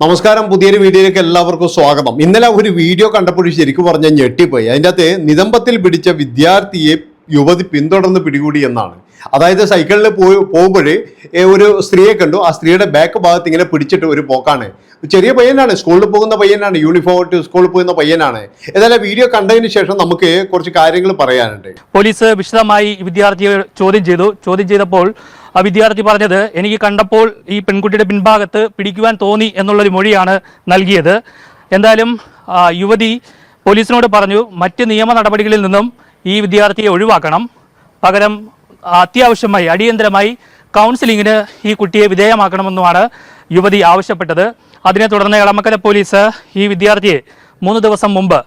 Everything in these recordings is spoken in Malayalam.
നമസ്കാരം പുതിയൊരു വീഡിയോയിലേക്ക് എല്ലാവർക്കും സ്വാഗതം. ഇന്നലെ ഒരു വീഡിയോ കണ്ടപ്പോൾ ശരിക്കും പറഞ്ഞാൽ ഞെട്ടിപ്പോയി. അതിന്റെ അകത്ത് നിതമ്പത്തിൽ പിടിച്ച വിദ്യാർത്ഥിയെ യുവതി പിന്തുടർന്ന് പിടികൂടി എന്നാണ്. അതായത് സൈക്കിളിൽ പോയി പോകുമ്പോൾ ഒരു സ്ത്രീയെ കണ്ടു. ആ സ്ത്രീയുടെ ബാക്ക് ഭാഗത്ത് ഇങ്ങനെ പിടിച്ചിട്ട് ഒരു പോക്കാണ്. ചെറിയ പയ്യനാണ്. സ്കൂളിൽ പോകുന്ന പയ്യനാണ്. യൂണിഫോം ഇട്ട് സ്കൂളിൽ പോകുന്ന പയ്യനാണ്. ഏതായാലും വീഡിയോ കണ്ടതിന് ശേഷം നമുക്ക് കുറച്ച് കാര്യങ്ങൾ പറയാനുണ്ട്. പോലീസ് വിശദമായി വിദ്യാർത്ഥിയെ ചോദ്യം ചെയ്തു. ചോദ്യം ചെയ്തപ്പോൾ ആ വിദ്യാർത്ഥി പറഞ്ഞത് എനിക്ക് കണ്ടപ്പോൾ ഈ പെൺകുട്ടിയുടെ പിൻഭാഗത്ത് പിടിക്കുവാൻ തോന്നി എന്നുള്ളൊരു മൊഴിയാണ് നൽകിയത്. എന്തായാലും യുവതി പോലീസിനോട് പറഞ്ഞു മറ്റ് നിയമ നടപടികളിൽ നിന്നും ഈ വിദ്യാർത്ഥിയെ ഒഴിവാക്കണം. പകരം അത്യാവശ്യമായി അടിയന്തരമായി കൗൺസിലിങ്ങിന് ഈ കുട്ടിയെ വിധേയമാക്കണമെന്നുമാണ് യുവതി ആവശ്യപ്പെട്ടത്. അതിനെ തുടർന്ന് എളമക്കര പോലീസ് ഈ വിദ്യാർത്ഥിയെ മൂന്ന് ദിവസം മുമ്പ്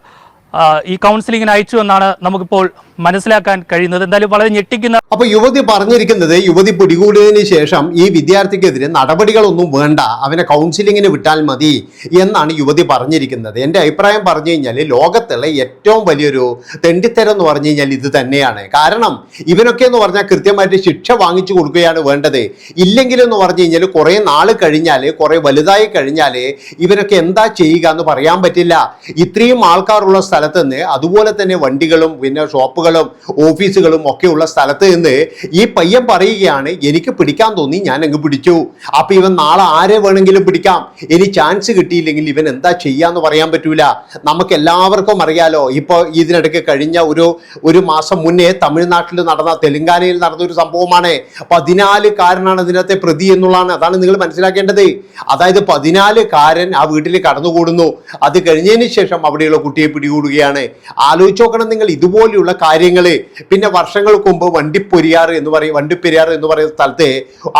ഈ കൗൺസിലിങ്ങിന് അയച്ചു എന്നാണ് നമുക്കിപ്പോൾ മനസ്സിലാക്കാൻ കഴിയുന്നത് എന്തായാലും വളരെ ഞെട്ടിക്കുന്ന അപ്പൊ യുവതി പറഞ്ഞിരിക്കുന്നത് യുവതി പിടികൂടിയതിന് ശേഷം ഈ വിദ്യാർത്ഥിക്കെതിരെ നടപടികളൊന്നും വേണ്ട അവനെ കൗൺസിലിങ്ങിന് വിട്ടാൽ മതി എന്നാണ് യുവതി പറഞ്ഞിരിക്കുന്നത്. എന്റെ അഭിപ്രായം പറഞ്ഞു കഴിഞ്ഞാൽ ലോകത്തുള്ള ഏറ്റവും വലിയൊരു തെണ്ടിത്തരം എന്ന് പറഞ്ഞു കഴിഞ്ഞാൽ ഇത് തന്നെയാണ്. കാരണം ഇവനൊക്കെ എന്ന് പറഞ്ഞാൽ കൃത്യമായിട്ട് ശിക്ഷ വാങ്ങിച്ചു കൊടുക്കുകയാണ് വേണ്ടത്. ഇല്ലെങ്കിലെന്ന് പറഞ്ഞു കഴിഞ്ഞാൽ കുറേ നാൾ കഴിഞ്ഞാൽ കുറേ വലുതായി കഴിഞ്ഞാൽ ഇവനൊക്കെ എന്താ ചെയ്യുക എന്ന് പറയാൻ പറ്റില്ല. ഇത്രയും ആൾക്കാരുള്ള സ്ഥലത്ത് നിന്ന് അതുപോലെ തന്നെ വണ്ടികളും പിന്നെ ഷോപ്പുകളും ഓഫീസുകളും ഒക്കെ ഉള്ള സ്ഥലത്ത് നിന്ന് ഈ പയ്യൻ പറയുകയാണ് എനിക്ക് പിടിക്കാൻ തോന്നി ഞാൻ അങ്ങ് പിടിച്ചു. അപ്പൊ ഇവൻ നാളെ ആരെ വേണമെങ്കിലും പിടിക്കാം? ഇനി ചാൻസ് കിട്ടിയില്ലെങ്കിൽ ഇവൻ എന്താ ചെയ്യാന്ന് പറയാൻ പറ്റൂല. നമുക്ക് എല്ലാവർക്കും അറിയാലോ ഇപ്പൊ ഇതിനിടയ്ക്ക് കഴിഞ്ഞ ഒരു ഒരു മാസം മുന്നേ തമിഴ്നാട്ടിൽ നടന്ന തെലങ്കാനയിൽ നടന്ന ഒരു സംഭവമാണ്. പതിനാല് കാരനാണ് ഇതിനകത്തെ പ്രതി എന്നുള്ളതാണ്. അതാണ് നിങ്ങൾ മനസ്സിലാക്കേണ്ടത്. അതായത് പതിനാല് കാരൻ ആ വീട്ടിൽ കടന്നുകൂടുന്നു. അത് കഴിഞ്ഞതിന് ശേഷം അവിടെയുള്ള കുട്ടിയെ പിടികൂടുകയാണ്. ആലോചിച്ച് നിങ്ങൾ ഇതുപോലെയുള്ള കാര്യങ്ങൾ പിന്നെ വർഷങ്ങൾക്ക് മുമ്പ് വണ്ടിപ്പെരിയാർ എന്ന് പറയും വണ്ടിപ്പെരിയാർ എന്ന് പറയുന്ന സ്ഥലത്തെ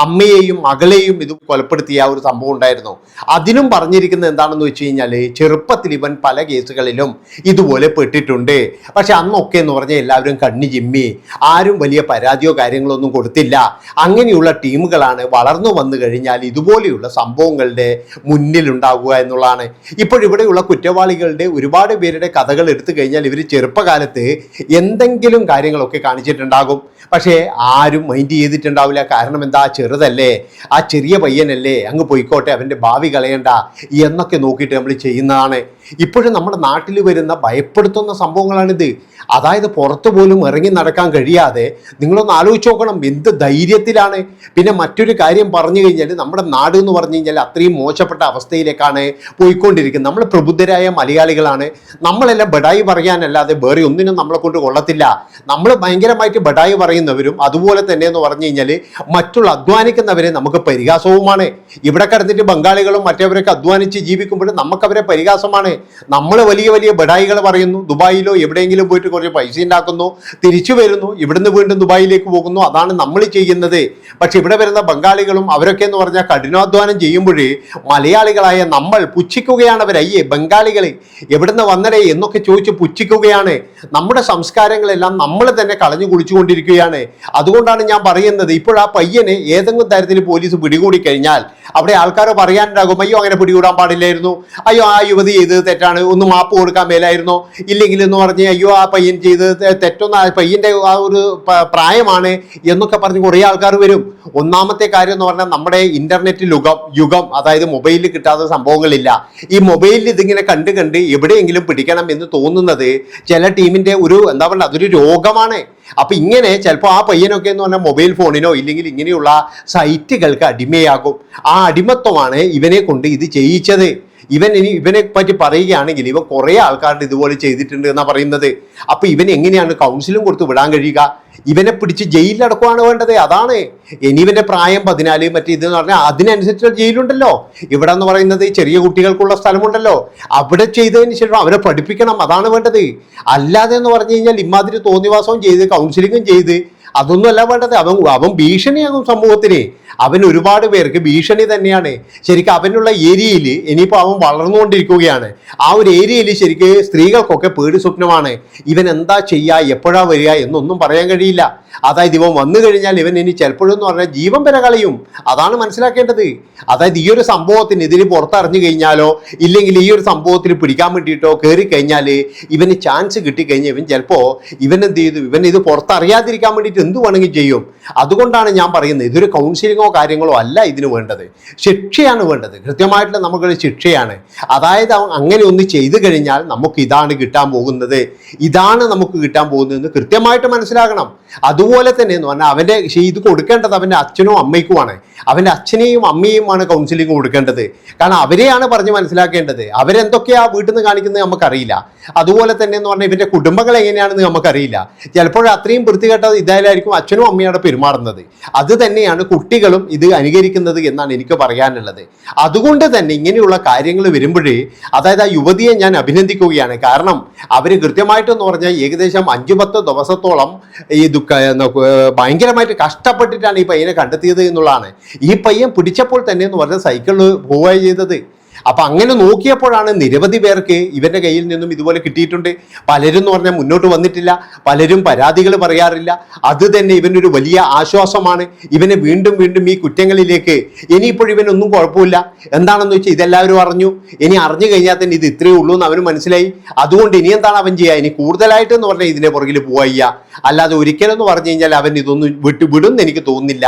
അമ്മയെയും മകളെയും ഇത് കൊലപ്പെടുത്തിയ ഒരു സംഭവം ഉണ്ടായിരുന്നു. അതിനും പറഞ്ഞിരിക്കുന്നത് എന്താണെന്ന് വെച്ച് കഴിഞ്ഞാൽ ചെറുപ്പത്തിൽ ഇവൻ പല കേസുകളിലും ഇതുപോലെ പെട്ടിട്ടുണ്ട്. പക്ഷെ അന്നൊക്കെ എന്ന് പറഞ്ഞാൽ എല്ലാവരും കണ്ണി ജിമ്മി ആരും വലിയ പരാതിയോ കാര്യങ്ങളോ ഒന്നും കൊടുത്തില്ല. അങ്ങനെയുള്ള ടീമുകളാണ് വളർന്നു വന്നു കഴിഞ്ഞാൽ ഇതുപോലെയുള്ള സംഭവങ്ങളുടെ മുന്നിലുണ്ടാകുക എന്നുള്ളതാണ്. ഇപ്പോഴിവിടെയുള്ള കുറ്റവാളികളുടെ ഒരുപാട് പേരുടെ കഥകൾ എടുത്തു കഴിഞ്ഞാൽ ഇവർ ചെറുപ്പകാലത്ത് എന്തെങ്കിലും കാര്യങ്ങളൊക്കെ കാണിച്ചിട്ടുണ്ടാകും. പക്ഷേ ആരും മൈൻഡ് ചെയ്തിട്ടുണ്ടാവില്ല. കാരണം എന്താ? ചെറുതല്ലേ. ആ ചെറിയ പയ്യനല്ലേ. അങ്ങ് പോയിക്കോട്ടെ. അവന്റെ ഭാവി കളയണ്ട. എന്നൊക്കെ നോക്കിയിട്ട് നമ്മൾ ചെയ്യുന്നതാണ്. ഇപ്പോഴും നമ്മുടെ നാട്ടിൽ വരുന്ന ഭയപ്പെടുത്തുന്ന സംഭവങ്ങളാണിത്. അതായത് പുറത്തു പോലും ഇറങ്ങി നടക്കാൻ കഴിയാതെ നിങ്ങളൊന്ന് ആലോചിച്ച് നോക്കണം എന്ത് ധൈര്യത്തിലാണ്. പിന്നെ മറ്റൊരു കാര്യം പറഞ്ഞു കഴിഞ്ഞാൽ നമ്മുടെ നാട് എന്ന് പറഞ്ഞു കഴിഞ്ഞാൽ അത്രയും മോശപ്പെട്ട അവസ്ഥയിലേക്കാണ് പോയിക്കൊണ്ടിരിക്കുന്നത്. നമ്മൾ പ്രബുദ്ധരായ മലയാളികളാണ്. നമ്മളെല്ലാം ബഡായി പറയാനല്ലാതെ വേറെ ഒന്നിനും നമ്മളെ കൊണ്ട് കൊള്ളത്തില്ല. നമ്മൾ ഭയങ്കരമായിട്ട് ബഡായി പറയുന്നവരും അതുപോലെ തന്നെ എന്ന് പറഞ്ഞു കഴിഞ്ഞാൽ മറ്റുള്ള അധ്വാനിക്കുന്നവരെ നമുക്ക് പരിഹാസവുമാണ്. ഇവിടെ കിടന്നിട്ട് ബംഗാളികളും മറ്റവരൊക്കെ അധ്വാനിച്ച് ജീവിക്കുമ്പോഴും നമുക്കവരെ പരിഹാസമാണ്. നമ്മൾ വലിയ വലിയ ബഡായികൾ പറയുന്നു ദുബായിലോ എവിടെയെങ്കിലും പോയിട്ട് കുറച്ച് പൈസ ഉണ്ടാക്കുന്നു തിരിച്ചു വരുന്നു ഇവിടുന്ന് വീണ്ടും ദുബായിലേക്ക് പോകുന്നു അതാണ് നമ്മൾ ചെയ്യുന്നത്. പക്ഷെ ഇവിടെ വരുന്ന ബംഗാളികളും അവരൊക്കെ എന്ന് പറഞ്ഞാൽ കഠിനാധ്വാനം ചെയ്യുമ്പോഴേ മലയാളികളായ നമ്മൾ പുച്ഛിക്കുകയാണ് അവർ അയ്യേ ബംഗാളികളെ എവിടുന്ന് വന്നടേ എന്നൊക്കെ ചോദിച്ച് പുച്ഛിക്കുകയാണ്. നമ്മുടെ സംസ്കാരങ്ങളെല്ലാം നമ്മൾ തന്നെ കളഞ്ഞു കുളിച്ചുകൊണ്ടിരിക്കുകയാണ്. അതുകൊണ്ടാണ് ഞാൻ പറയുന്നത് ഇപ്പോൾ ആ പയ്യനെ ഏതെങ്കിലും തരത്തിൽ പോലീസ് പിടികൂടി കഴിഞ്ഞാൽ അവിടെ ആൾക്കാർ പറയാനുണ്ടാകും അയ്യോ അങ്ങനെ പിടികൂടാൻ പാടില്ലായിരുന്നു. അയ്യോ ആ യുവതി ചെയ്തത് തെറ്റാണ് ഒന്ന് മാപ്പ് കൊടുക്കാൻ മേലായിരുന്നോ. ഇല്ലെങ്കിൽ എന്ന് പറഞ്ഞ് അയ്യോ ആ പയ്യൻ ചെയ്ത് തെറ്റൊന്ന തെറ്റൊന്നും ആ ഒരു പ്രായമാണ് എന്നൊക്കെ പറഞ്ഞ് കുറേ ആൾക്കാർ വരും. ഒന്നാമത്തെ കാര്യം എന്ന് പറഞ്ഞാൽ നമ്മുടെ ഇന്റർനെറ്റ് യുഗം യുഗം അതായത് മൊബൈലിൽ കിട്ടാത്ത സംഭവങ്ങളില്ല. ഈ മൊബൈലിൽ ഇതിങ്ങനെ കണ്ട് കണ്ട് എവിടെയെങ്കിലും പിടിക്കണം എന്ന് തോന്നുന്നത് ചില ടീമിന്റെ ഒരു എന്താ പറയുക അതൊരു രോഗമാണ്. അപ്പൊ ഇങ്ങനെ ചിലപ്പോൾ ആ പയ്യനൊക്കെ എന്ന് പറഞ്ഞാൽ മൊബൈൽ ഫോണിനോ ഇല്ലെങ്കിൽ ഇങ്ങനെയുള്ള സൈറ്റുകൾക്ക് അടിമയാകും. ആ അടിമത്വമാണ് ഇവനെ കൊണ്ട് ഇത് ചെയ്യിച്ചത്. ഇവൻ ഇനി ഇവനെ പറ്റി പറയുകയാണെങ്കിൽ ഇവ കുറേ ആൾക്കാരുടെ ഇതുപോലെ ചെയ്തിട്ടുണ്ട് എന്നാ പറയുന്നത്. അപ്പൊ ഇവൻ എങ്ങനെയാണ് കൗൺസിലും കൊടുത്ത് വിടാൻ കഴിയുക? ഇവനെ പിടിച്ച് ജയിലിലടക്കുവാണ് വേണ്ടത്. അതാണ്. ഇനി ഇവന്റെ പ്രായം പതിനാല് മറ്റേ ഇത് എന്ന് പറഞ്ഞാൽ അതിനനുസരിച്ച് ജയിലുണ്ടല്ലോ ഇവിടെ എന്ന് പറയുന്നത് ചെറിയ കുട്ടികൾക്കുള്ള സ്ഥലമുണ്ടല്ലോ. അവിടെ ചെയ്തതിന് ശേഷം അവരെ പഠിപ്പിക്കണം. അതാണ് വേണ്ടത്. അല്ലാതെ എന്ന് പറഞ്ഞു കഴിഞ്ഞാൽ ഇമാതിരി തോന്നിവാസവും ചെയ്ത് കൗൺസിലിങ്ങും ചെയ്ത് അതൊന്നും അല്ല വേണ്ടത്. അവൻ അവൻ ഭീഷണിയാകും സമൂഹത്തിന്. അവൻ ഒരുപാട് പേർക്ക് ഭീഷണി തന്നെയാണ്. ശരിക്കും അവനുള്ള ഏരിയയിൽ ഇനിയിപ്പോൾ അവൻ വളർന്നുകൊണ്ടിരിക്കുകയാണ്. ആ ഒരു ഏരിയയിൽ ശരിക്ക് സ്ത്രീകൾക്കൊക്കെ പേടി സ്വപ്നമാണ്. ഇവൻ എന്താ ചെയ്യുക എപ്പോഴാ വരിക എന്നൊന്നും പറയാൻ കഴിയില്ല. അതായത് ഇവൻ വന്നു കഴിഞ്ഞാൽ ഇവൻ ഇനി ചിലപ്പോഴെന്ന് പറഞ്ഞാൽ ജീവൻ വരെ കളയും. അതാണ് മനസ്സിലാക്കേണ്ടത്. അതായത് ഈ ഒരു സംഭവത്തിന് ഇതിന് പുറത്തറിഞ്ഞു കഴിഞ്ഞാലോ ഇല്ലെങ്കിൽ ഈ ഒരു സംഭവത്തിൽ പിടിക്കാൻ വേണ്ടിയിട്ടോ കയറി കഴിഞ്ഞാൽ ഇവന് ചാൻസ് കിട്ടിക്കഴിഞ്ഞാൽ ഇവൻ ചിലപ്പോൾ ഇവൻ എന്ത് ചെയ്തു? ഇവൻ ഇത് പുറത്തറിയാതിരിക്കാൻ വേണ്ടിയിട്ട് എന്ത് വേണമെങ്കിൽ ചെയ്യും? അതുകൊണ്ടാണ് ഞാൻ പറയുന്നത്. ഇതൊരു കൗൺസിലിങ്ങോ കാര്യങ്ങളോ അല്ല ഇതിന് വേണ്ടത്. ശിക്ഷയാണ് വേണ്ടത്. കൃത്യമായിട്ടുള്ള നമുക്കൊരു ശിക്ഷയാണ്. അതായത് അങ്ങനെ ഒന്ന് ചെയ്തു കഴിഞ്ഞാൽ നമുക്ക് ഇതാണ് കിട്ടാൻ പോകുന്നത്. ഇതാണ് നമുക്ക് കിട്ടാൻ പോകുന്നതെന്ന് കൃത്യമായിട്ട് മനസ്സിലാക്കണം അതുപോലെ തന്നെ എന്ന് പറഞ്ഞാൽ അവന്റെ ഇത് കൊടുക്കേണ്ടത് അവന്റെ അച്ഛനും അമ്മയ്ക്കുമാണ്. അവന്റെ അച്ഛനെയും അമ്മയുമാണ് കൗൺസിലിംഗ് കൊടുക്കേണ്ടത്. കാരണം അവരെയാണ് പറഞ്ഞ് മനസ്സിലാക്കേണ്ടത്. അവരെന്തൊക്കെയാ വീട്ടിൽ നിന്ന് കാണിക്കുന്നത് നമുക്കറിയില്ല. അതുപോലെ തന്നെ എന്ന് പറഞ്ഞാൽ ഇവന്റെ കുടുംബങ്ങൾ എങ്ങനെയാണെന്ന് നമുക്കറിയില്ല. ചിലപ്പോൾ അത്രയും വൃത്തികെട്ട ഇതായാലായിരിക്കും അച്ഛനും അമ്മയാണ് പെരുമാറുന്നത്. അത് തന്നെയാണ് കുട്ടികളും ഇത് അനുകരിക്കുന്നത് എന്നാണ് എനിക്ക് പറയാനുള്ളത്. അതുകൊണ്ട് തന്നെ ഇങ്ങനെയുള്ള കാര്യങ്ങൾ വരുമ്പോഴേ അതായത് ആ യുവതിയെ ഞാൻ അഭിനന്ദിക്കുകയാണ്. കാരണം അവർ കൃത്യമായിട്ടെന്ന് പറഞ്ഞാൽ ഏകദേശം അഞ്ചു പത്ത് ദിവസത്തോളം ഈ ദുഃഖ ഭയങ്കരമായിട്ട് കഷ്ടപ്പെട്ടിട്ടാണ് ഈ പയ്യനെ കണ്ടെത്തിയത് എന്നുള്ളതാണ്. ഈ പയ്യൻ പിടിച്ചപ്പോൾ തന്നെ എന്ന് പറഞ്ഞാൽ സൈക്കിളിൽ പോവുക ചെയ്തത്. അപ്പൊ അങ്ങനെ നോക്കിയപ്പോഴാണ് നിരവധി പേർക്ക് ഇവരുടെ കയ്യിൽ നിന്നും ഇതുപോലെ കിട്ടിയിട്ടുണ്ട്. പലരും എന്ന് പറഞ്ഞാൽ മുന്നോട്ട് വന്നിട്ടില്ല. പലരും പരാതികൾ പറയാറില്ല. അത് തന്നെ ഇവനൊരു വലിയ ആശ്വാസമാണ്. ഇവനെ വീണ്ടും വീണ്ടും ഈ കുറ്റങ്ങളിലേക്ക് ഇനിയിപ്പോഴും ഇവനൊന്നും കുഴപ്പമില്ല. എന്താണെന്ന് വെച്ചാൽ ഇതെല്ലാവരും അറിഞ്ഞു. ഇനി അറിഞ്ഞു കഴിഞ്ഞാൽ തന്നെ ഇത് ഇത്രയേ ഉള്ളൂ എന്ന് അവന് മനസ്സിലായി. അതുകൊണ്ട് ഇനി എന്താണ് അവൻ ചെയ്യുക? ഇനി കൂടുതലായിട്ട് എന്ന് പറഞ്ഞാൽ ഇതിനെ പുറകിൽ പോവുക. അല്ലാതെ ഒരിക്കലെന്ന് പറഞ്ഞു കഴിഞ്ഞാൽ അവൻ ഇതൊന്നും വിട്ടു വിടും എനിക്ക് തോന്നുന്നില്ല.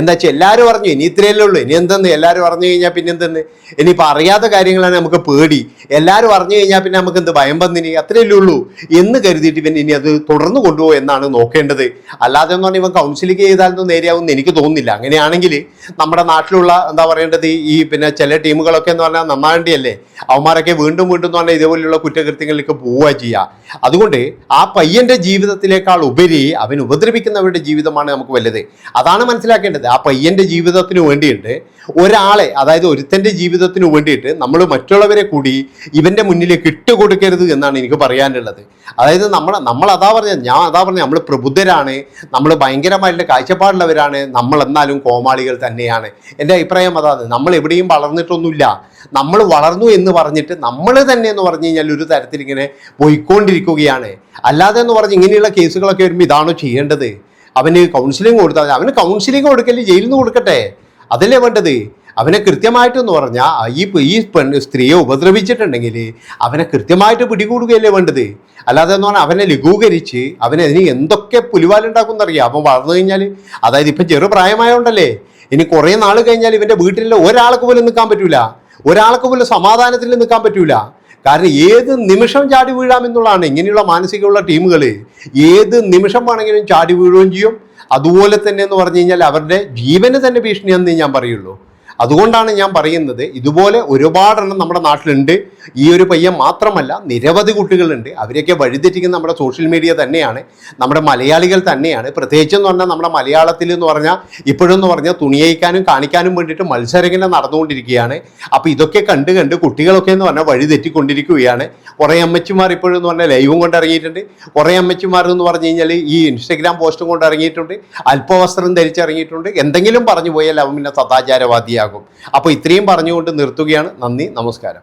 എന്താ വെച്ചാൽ എല്ലാവരും പറഞ്ഞു ഇനി ഇത്രയല്ലേ ഉള്ളൂ. ഇനി എന്തെന്ന്? എല്ലാവരും പറഞ്ഞു കഴിഞ്ഞാൽ പിന്നെ എന്തെന്ന്? ഇനിയിപ്പോൾ അറിയാത്ത കാര്യങ്ങളാണ് നമുക്ക് പേടി. എല്ലാവരും പറഞ്ഞു കഴിഞ്ഞാൽ പിന്നെ നമുക്ക് എന്ത് ഭയം വന്നിനി അത്രയല്ലേ ഉള്ളൂ. എന്ന് കരുതിയിട്ട് ഇവൻ ഇനി അത് തുടർന്ന് കൊണ്ടുപോകും എന്നാണ് നോക്കേണ്ടത്. അല്ലാതെ എന്ന് പറഞ്ഞാൽ ഇവൻ കൗൺസിലിംഗ് ചെയ്താലൊന്നും നേരെയാവും എനിക്ക് തോന്നുന്നില്ല. അങ്ങനെയാണെങ്കിൽ നമ്മുടെ നാട്ടിലുള്ള എന്താ പറയേണ്ടത്? ഈ പിന്നെ ചില ടീമുകളൊക്കെ എന്ന് പറഞ്ഞാൽ നന്നാകേണ്ടിയല്ലേ അവന്മാരൊക്കെ വീണ്ടും വീണ്ടും എന്ന് പറഞ്ഞാൽ ഇതേപോലെയുള്ള കുറ്റകൃത്യങ്ങളിലേക്ക് പോവുക ചെയ്യുക അതുകൊണ്ട് ആ പയ്യന്റെ ജീവിതത്തിലേക്കാൾ ഉപരി അവൻ ഉപദ്രവിക്കുന്നവരുടെ ജീവിതമാണ് നമുക്ക് വലുത്. അതാണ് മനസ്സിലാക്കേണ്ടത്. ആ പയ്യന്റെ ജീവിതത്തിന് വേണ്ടിയിട്ട് ഒരാളെ അതായത് ഒരുത്തന്റെ ജീവിതത്തിന് വേണ്ടിയിട്ട് നമ്മൾ മറ്റുള്ളവരെ കൂടി ഇവന്റെ മുന്നിലേക്ക് ഇട്ടുകൊടുക്കരുത് എന്നാണ് എനിക്ക് പറയാനുള്ളത്. അതായത് നമ്മൾ നമ്മൾ അതാ പറഞ്ഞ ഞാൻ അതാ പറഞ്ഞ നമ്മൾ പ്രബുദ്ധരാണ് നമ്മൾ ഭയങ്കരമായിട്ടുള്ള കാഴ്ചപ്പാടുള്ളവരാണ് നമ്മൾ എന്നാലും കോമാളികൾ തന്നെയാണ്. എന്റെ അഭിപ്രായം അതാണ് നമ്മൾ എവിടെയും വളർന്നിട്ടൊന്നുമില്ല. നമ്മൾ വളർന്നു എന്ന് പറഞ്ഞിട്ട് നമ്മൾ തന്നെ എന്ന് പറഞ്ഞു കഴിഞ്ഞാൽ ഒരു തരത്തിൽ ഇങ്ങനെ പോയിക്കൊണ്ടിരിക്കുകയാണ്. അല്ലാതെ എന്ന് പറഞ്ഞ് ഇങ്ങനെയുള്ള കേസുകളൊക്കെ വരുമ്പോൾ ഇതാണോ ചെയ്യേണ്ടത്? അവന് കൗൺസിലിംഗ് കൊടുത്താൽ അവന് കൗൺസിലിംഗ് കൊടുക്കൽ ജയിലിൽ നിന്ന് കൊടുക്കട്ടെ. അതല്ലേ വേണ്ടത്? അവനെ കൃത്യമായിട്ടെന്ന് പറഞ്ഞാൽ ഈ ഈ പെൺ സ്ത്രീയെ ഉപദ്രവിച്ചിട്ടുണ്ടെങ്കിൽ അവനെ കൃത്യമായിട്ട് പിടികൂടുകയല്ലേ വേണ്ടത്. അല്ലാതെ എന്ന് പറഞ്ഞാൽ അവനെ ലഘൂകരിച്ച് അവനെ അതിന് എന്തൊക്കെ പുലിവാലുണ്ടാക്കുന്നറിയാം അവൻ വളർന്നു കഴിഞ്ഞാൽ അതായത് ഇപ്പം ചെറുപ്രായമായോണ്ടല്ലേ ഇനി കുറേ നാൾ കഴിഞ്ഞാൽ ഇവന്റെ വീട്ടിലുള്ള ഒരാൾക്ക് പോലും നിൽക്കാൻ പറ്റൂല. ഒരാൾക്ക് പോലും സമാധാനത്തിൽ നിൽക്കാൻ പറ്റൂല. കാരണം ഏത് നിമിഷം ചാടി വീഴാമെന്നുള്ളതാണ് ഇങ്ങനെയുള്ള മാനസികമുള്ള ടീമുകൾ. ഏത് നിമിഷം വേണമെങ്കിലും ചാടി വീഴുകയും ചെയ്യും. അതുപോലെ തന്നെ എന്ന് പറഞ്ഞു കഴിഞ്ഞാൽ അവരുടെ ജീവന് തന്നെ ഭീഷണിയെന്ന് ഞാൻ പറയുള്ളൂ. അതുകൊണ്ടാണ് ഞാൻ പറയുന്നത് ഇതുപോലെ ഒരുപാടെണ്ണം നമ്മുടെ നാട്ടിലുണ്ട്. ഈ ഒരു പയ്യൻ മാത്രമല്ല നിരവധി കുട്ടികളുണ്ട്. അവരെയൊക്കെ വഴിതെറ്റിക്കുന്ന നമ്മുടെ സോഷ്യൽ മീഡിയ തന്നെയാണ്. നമ്മുടെ മലയാളികൾ തന്നെയാണ്. പ്രത്യേകിച്ച് എന്ന് പറഞ്ഞാൽ നമ്മുടെ മലയാളത്തിൽ എന്ന് പറഞ്ഞാൽ ഇപ്പോഴെന്ന് പറഞ്ഞാൽ തുണിയയിക്കാനും കാണിക്കാനും വേണ്ടിയിട്ട് മത്സരങ്ങനെ നടന്നുകൊണ്ടിരിക്കുകയാണ്. അപ്പോൾ ഇതൊക്കെ കണ്ട് കണ്ട് കുട്ടികളൊക്കെ എന്ന് പറഞ്ഞാൽ വഴിതെറ്റിക്കൊണ്ടിരിക്കുകയാണ്. കുറേ അമ്മച്ചിമാർ ഇപ്പോഴെന്ന് പറഞ്ഞാൽ ലൈവും കൊണ്ട് ഇറങ്ങിയിട്ടുണ്ട്. കുറേ അമ്മച്ചിമാർ എന്ന് പറഞ്ഞു കഴിഞ്ഞാൽ ഈ ഇൻസ്റ്റഗ്രാം പോസ്റ്റും കൊണ്ട് ഇറങ്ങിയിട്ടുണ്ട്. അല്പവസ്ത്രം ധരിച്ചിറങ്ങിയിട്ടുണ്ട് എന്തെങ്കിലും പറഞ്ഞു പോയാൽ അവൻ പിന്നെ സദാചാരവാദിയാകും അപ്പോൾ ഇത്രയും പറഞ്ഞുകൊണ്ട് നിർത്തുകയാണ്. നന്ദി നമസ്കാരം.